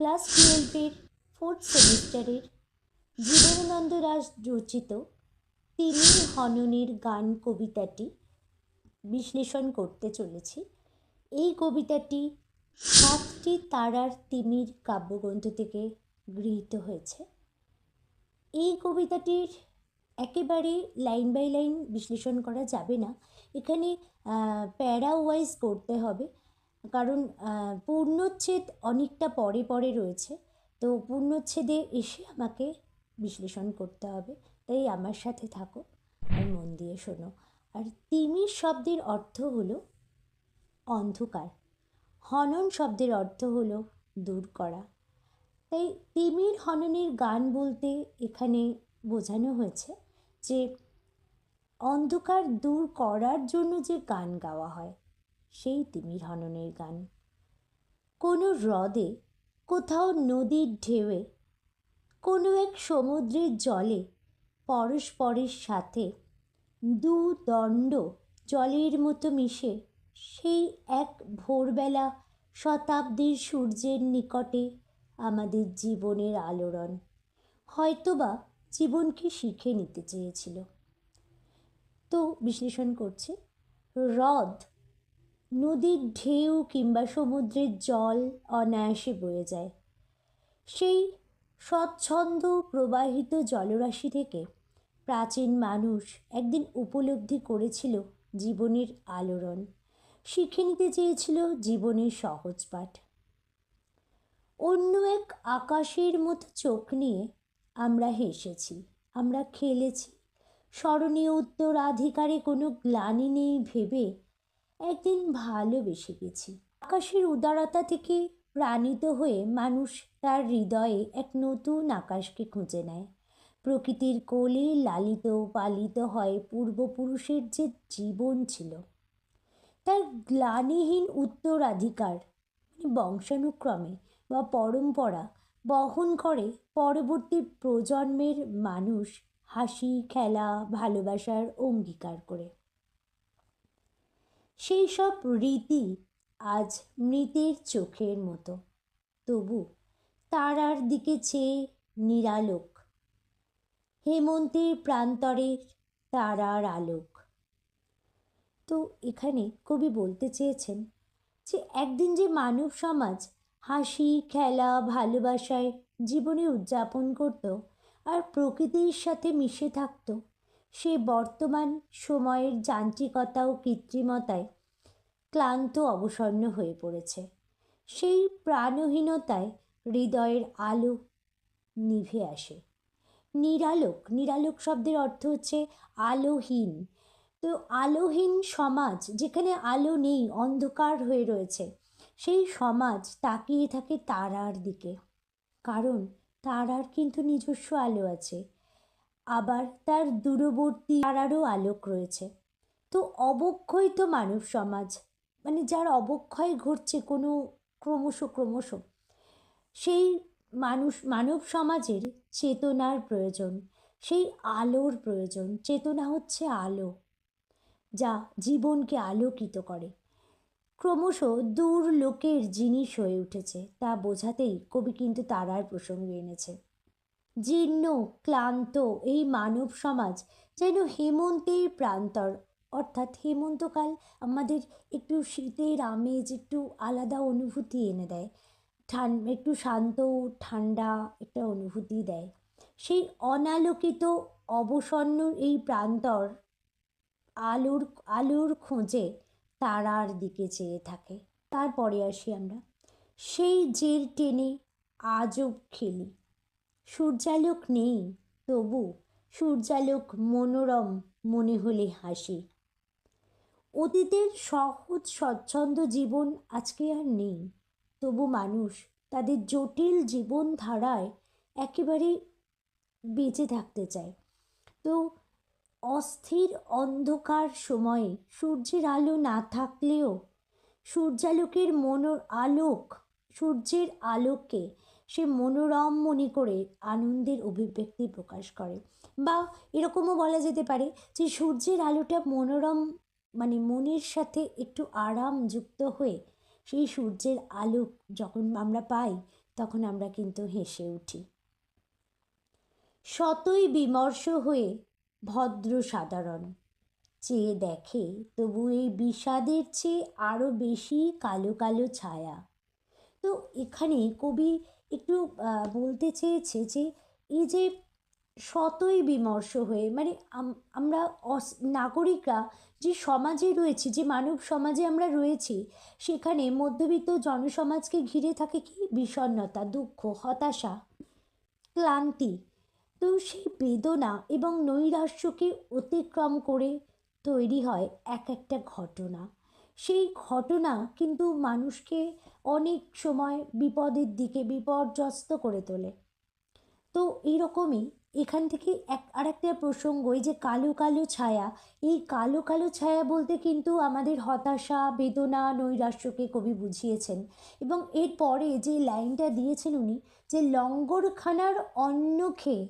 Class টুয়েলভের fourth সেমিস্টারের জীবনানন্দ দাস রচিত তিনি হননের গান কবিতাটি বিশ্লেষণ করতে চলেছি। এই কবিতাটি সাতটি তারার তিমির কাব্যগ্রন্থ থেকে গৃহীত হয়েছে। এই কবিতাটির একেবারে লাইন বাই লাইন বিশ্লেষণ করা যাবে না। এখানে প্যারা ওয়াইজ করতে হবে। কারণ পূর্ণচ্ছেদ অনেকটা পরে পরে রয়েছে। তো পূর্ণচ্ছেদে এসে আমাকে বিশ্লেষণ করতে হবে। তাই আমার সাথে থাকো, আর মন দিয়ে শোনো। আর তিমির শব্দের অর্থ হলো অন্ধকার। হনন শব্দের অর্থ হলো দূর করা। তাই তিমির হননের গান বলতে এখানে বোঝানো হয়েছে যে, অন্ধকার দূর করার জন্য যে গান গাওয়া হয় সেই তিমির হননের গান। কোনো হ্রদে, কোথাও নদীর ঢেউয়ে, কোনো এক সমুদ্রের জলে, পরস্পরের সাথে দু দণ্ড জলের মতো মিশে সেই এক ভোরবেলা শতাব্দীর সূর্যের নিকটে আমাদের জীবনের আলোড়ন। হয়তোবা জীবনকে শিখে নিতে চেয়েছিল। তো বিশ্লেষণ করছে, হ্রদ নদীর ঢেউ কিংবা সমুদ্রের জল অনায়াসে বয়ে যায়। সেই স্বচ্ছন্দ প্রবাহিত জলরাশি থেকে প্রাচীন মানুষ একদিন উপলব্ধি করেছিল জীবনের আলোড়ন। শিখে নিতে চেয়েছিল জীবনের সহজ পাঠ। অন্য এক আকাশের মতো চোখ নিয়ে আমরা হেসেছি, আমরা খেলেছি। স্মরণীয় উত্তরাধিকারে কোনো গ্লানি নেই ভেবে একদিন ভালোবেসে গেছি। আকাশের উদারতা থেকে প্রাণিত হয়ে মানুষ তার হৃদয়ে এক নতুন আকাশকে খুঁজে নেয়। প্রকৃতির কোলে লালিত পালিত হয় পূর্বপুরুষের যে জীবন ছিল। তার গ্লানিহীন উত্তরাধিকার মানে বংশানুক্রমে বা পরম্পরা বহন করে পরবর্তী প্রজন্মের মানুষ হাসি, খেলা, ভালোবাসার অঙ্গীকার করে। সেই সব রীতি আজ মৃতের চোখের মতো। তবু তারার দিকে চেয়ে নিরালোক। হেমন্তের প্রান্তরের তারার আলোক। তো এখানে কবি বলতে চেয়েছেন যে, একদিন যে মানব সমাজ হাসি, খেলা, ভালোবাসায় জীবনে উদযাপন করত আর প্রকৃতির সাথে মিশে থাকত সে বর্তমান সময়ের যান্ত্রিকতা ও কৃত্রিমতায় ক্লান্ত অবসন্ন হয়ে পড়েছে। সেই প্রাণহীনতায় হৃদয়ের আলো নিভে আসে। নিরালোক নিরালোক শব্দের অর্থ হচ্ছে আলোহীন। তো আলোহীন সমাজ, যেখানে আলো নেই, অন্ধকার হয়ে রয়েছে, সেই সমাজ তাকিয়ে থাকে তারার দিকে। কারণ তারার কিন্তু নিজস্ব আলো আছে। আবার তার দূরবর্তী তারারও আলোক রয়েছে। তো অবক্ষয় তো মানব সমাজ মানে যার অবক্ষয় ঘটছে কোনো ক্রমশ ক্রমশ, সেই মানুষ, মানব সমাজের চেতনার প্রয়োজন, সেই আলোর প্রয়োজন। চেতনা হচ্ছে আলো, যা জীবনকে আলোকিত করে। ক্রমশ দূর লোকের জিনিস হয়ে উঠেছে, তা বোঝাতেই কবি কিন্তু তারার প্রসঙ্গে এনেছে। জীর্ণ, ক্লান্ত এই মানব সমাজ যেন হেমন্তের প্রান্তর। অর্থাৎ হেমন্তকাল আমাদের একটু শীতের আমেজ, একটু আলাদা অনুভূতি এনে দেয়। ঠান, একটু শান্ত, ঠান্ডা একটা অনুভূতি দেয়। সেই অনালোকিত, অবসন্ন এই প্রান্তর আলোর আলোর খোঁজে তারার দিকে চেয়ে থাকে। তারপরে আসি আমরা। সেই জের টেনে আজব খেলি। সূর্যালোক নেই, তবু সূর্যালোক মনোরম মনে হলে হাসি। অতীতের সহজ স্বচ্ছন্দ জীবন আজকে আর নেই, তবু মানুষ তাদের জটিল জীবনধারায় একেবারে বেঁচে থাকতে চায়। তো অস্থির অন্ধকার সময়ে সূর্যের আলো না থাকলেও সূর্যালোকের মনোর আলোক, সূর্যের আলোককে সে মনোরম মনে করে আনন্দের অভিব্যক্তি প্রকাশ করে। বা এরকমও বলা যেতে পারে যে সূর্যের আলোটা মনোরম মানে মনের সাথে একটু আরাম যুক্ত হয়ে সেই সূর্যের আলো যখন আমরা পাই, তখন আমরা কিন্তু হেসে উঠি। শতই বিমর্ষ হয়ে ভদ্র সাধারণ, চেয়ে দেখে তবু এই বিষাদের চেয়ে আরও বেশি কালো কালো ছায়া। তো এখানে কবি একটু বলতে চেয়েছে যে, এই যে শতই বিমর্ষ হয়ে মানে আমরা নাগরিকরা যে সমাজে রয়েছি, যে মানব সমাজে আমরা রয়েছি, সেখানে মধ্যবিত্ত জনসমাজকে ঘিরে থাকে কি? বিষণ্নতা দুঃখ, হতাশা, ক্লান্তি। তো সেই বেদনা এবং নৈরাশ্যকে অতিক্রম করে তৈরি হয় এক একটা ঘটনা। সেই ঘটনা কিন্তু মানুষকে অনেক সময় বিপদের দিকে বিপর্যস্ত করে তোলে। তো এইরকমই এখান থেকে এক, আরেকটা প্রসঙ্গ, এই যে কালো কালো ছায়া, এই কালো কালো ছায়া বলতে কিন্তু আমাদের হতাশা, বেদনা, নৈরাশ্যকে কবি বুঝিয়েছেন। এবং এরপরে যে লাইনটা দিয়েছেন উনি যে লঙ্গরখানার অন্ন খেয়ে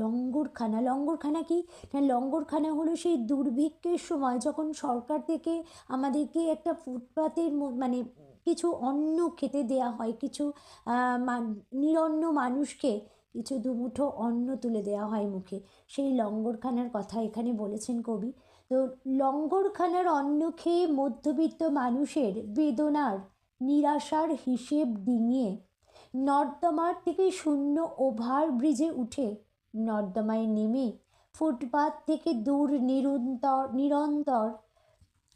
লঙ্গরখানা। লঙ্গরখানা কি? না, লঙ্গরখানা হলো সেই দুর্ভিক্ষের সময় যখন সরকার থেকে আমাদেরকে একটা ফুটপাতের মানে কিছু অন্ন খেতে দেয়া হয়। কিছু নিরন্ন মানুষকে কিছু দুমুঠো অন্ন তুলে দেওয়া হয় মুখে। সেই লঙ্গরখানার কথা এখানে বলেছেন কবি। তো লঙ্গরখানার অন্ন খেয়ে মধ্যবিত্ত মানুষের বেদনার, নিরাশার হিসেব ডিঙিয়ে নর্দমার থেকে শূন্য ওভার ব্রিজে উঠে নর্দমায় নেমে ফুটপাত থেকে দূর নিরন্তর নিরন্তর,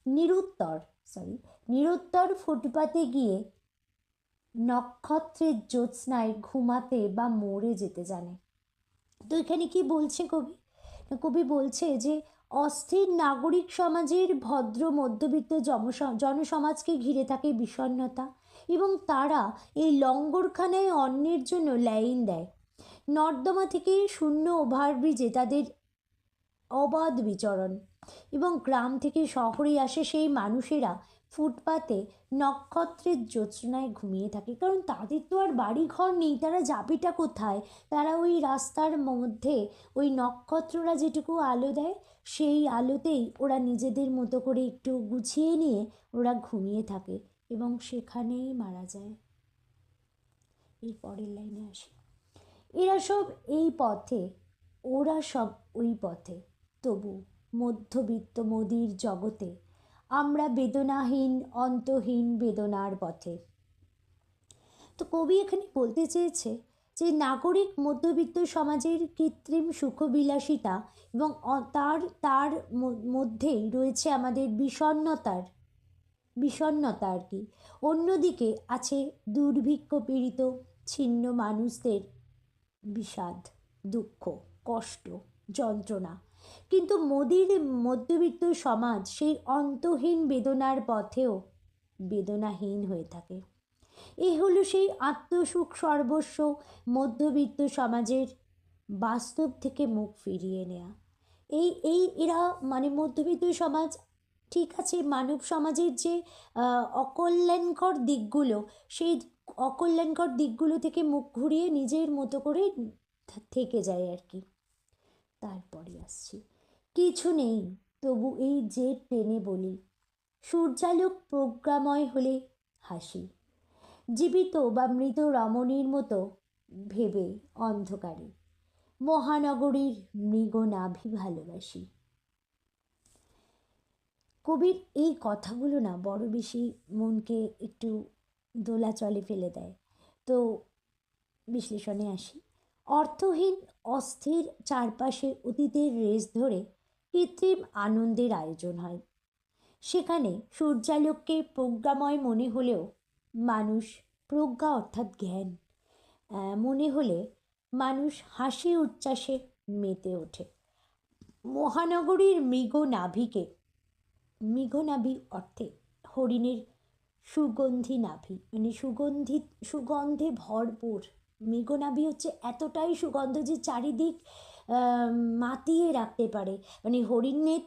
নিরুত্তর সরি নিরুত্তর ফুটপাতে গিয়ে নক্ষত্রের জ্যোৎস্নায় ঘুমাতে বা মরে যেতে জানে। তো এখানে কি বলছে কবি? কবি বলছে যে অস্থির নাগরিক সমাজের ভদ্র মধ্যবিত্ত জনসমাজকে ঘিরে থাকে বিষণ্নতা এবং তারা এই লঙ্গরখানায় অন্যের জন্য লাইন দেয়। নর্দমা থেকে শূন্য ওভারব্রিজে তাদের অবাধ বিচরণ এবং গ্রাম থেকে শহরে আসে সেই মানুষেরা ফুটপাতে নক্ষত্রের জ্যোৎস্নায় ঘুমিয়ে থাকে। কারণ তাদের তো আর বাড়ি ঘর নেই, তারা যাবেটা কোথায়? তারা ওই রাস্তার মধ্যে ওই নক্ষত্ররা যেটুকু আলো দেয়, সেই আলোতেই ওরা নিজেদের মতো করে একটু গুছিয়ে নিয়ে ওরা ঘুমিয়ে থাকে এবং সেখানেই মারা যায়। এই পরের লাইনে আসি। এরা সব এই পথে, ওরা সব ওই পথে। তবু মধ্যবিত্ত মোদির জগতে আমরা বেদনাহীন, অন্তহীন বেদনার পথে। তো কবি এখানে বলতে চেয়েছে যে, নাগরিক মধ্যবিত্ত সমাজের কৃত্রিম সুখবিলাসিতা এবং তার তার মধ্যেই রয়েছে আমাদের বিষণ্নতার বিষণ্নতা আর কি। অন্যদিকে আছে দুর্ভিক্ষ পীড়িত, ছিন্ন মানুষদের বিষাদ, দুঃখ, কষ্ট, যন্ত্রণা। কিন্তু মোদির মধ্যবিত্ত সমাজ সেই অন্তহীন বেদনার পথেও বেদনাহীন হয়ে থাকে। এ হলো সেই আত্মসুখ সর্বস্ব মধ্যবিত্ত সমাজের বাস্তব থেকে মুখ ফিরিয়ে নেয়া। এই এই এরা মানে মধ্যবিত্ত সমাজ, ঠিক আছে, মানব সমাজের যে অকল্যাণকর দিকগুলো, সেই অকল্যাণকর দিকগুলো থেকে মুখ ঘুরিয়ে নিজের মতো করে থেকে যায় আর কি। তারপরে আসছি। কিছু নেই, তবু এই যে টেনে বলি, সূর্যালোক প্রজ্ঞাময় হলে হাসি। জীবিত বা মৃত রমণীর মতো ভেবে অন্ধকারে, মহানগরীর মৃগনাভি ভালোবাসি কবির এই কথাগুলো না বড় বেশি মনকে একটু দোলাচলে ফেলে দেয়। তো বিশ্লেষণে আসি। অর্থহীন, অস্থির চারপাশে অতীতের রেস ধরে কৃত্রিম আনন্দের আয়োজন হয়। সেখানে সূর্যালোককে প্রজ্ঞাময় মনে হলেও মানুষ প্রজ্ঞা অর্থাৎ জ্ঞান মনে হলে মানুষ হাসি উচ্ছ্বাসে মেতে ওঠে। মহানগরীর মৃগ নাভিকে মৃগনাভি অর্থে হরিণের সুগন্ধি নাভি মানে সুগন্ধি, সুগন্ধে ভরপুর। মৃগনাভি হচ্ছে এতটাই সুগন্ধ যে চারিদিক মাতিয়ে রাখতে পারে। মানে হরিণের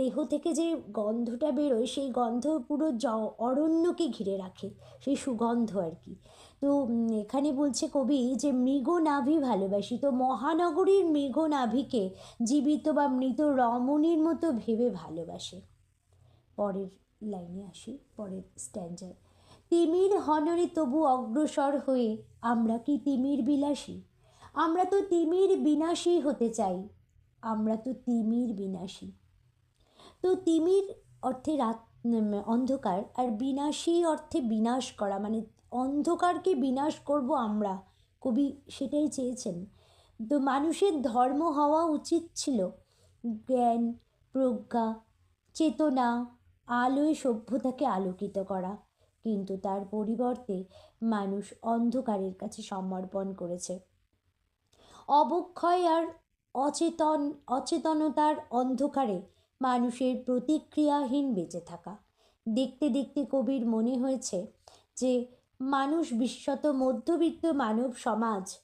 দেহ থেকে যে গন্ধটা বেরোয়, সেই গন্ধ পুরো জ, অরণ্যকে ঘিরে রাখে, সেই সুগন্ধ আর কি। তো এখানে বলছে কবি যে মৃগনাভি ভালোবাসি, তো মহানগরীর মৃগনাভিকে জীবিত বা মৃত রমণীর মতো ভেবে ভালোবাসে। পরের লাইনে আসি পরের স্ট্যান্ডার। তিমির হননে তবু অগ্রসর হয়ে, আমরা কি তিমির বিলাসী? আমরা তো তিমির বিনাশী হতে চাই। আমরা তো তিমির বিনাশী। তো তিমির অর্থে রাত অন্ধকার, আর বিনাশী অর্থে বিনাশ করা মানে অন্ধকারকে বিনাশ করব আমরা। কবি সেটাই চেয়েছেন। তো মানুষের ধর্ম হওয়া উচিত ছিল। জ্ঞান, প্রজ্ঞা, চেতনা আলোয় সভ্যতাকে আলোকিত করা। কিন্তু তার পরিবর্তে মানুষ অন্ধকারের কাছে সমর্পণ করেছে। অবক্ষয় আর অচেতন, অচেতনতার অন্ধকারে মানুষের প্রতিক্রিয়াহীন বেঁচে থাকা। দেখতে দেখতে কবির মনে হয়েছে যে, মানুষ বিশেষত মধ্যবিত্ত মানব সমাজ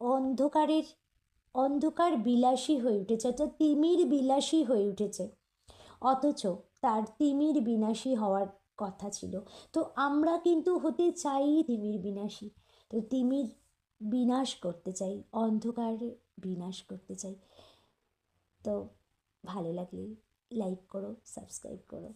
অন্ধকারের, অন্ধকার বিলাসী হয়ে উঠেছে, অর্থাৎ তিমির বিলাসী হয়ে উঠেছে। অথচ তার তিমির বিনাশী হওয়ার কথা ছিল। তো আমরা কিন্তু হতে চাই তিমির বিনাশী। তো তিমির বিনাশ করতে চাই, অন্ধকারে বিনাশ করতে চাই। তো ভালো লাগলে লাইক করো সাবস্ক্রাইব করো।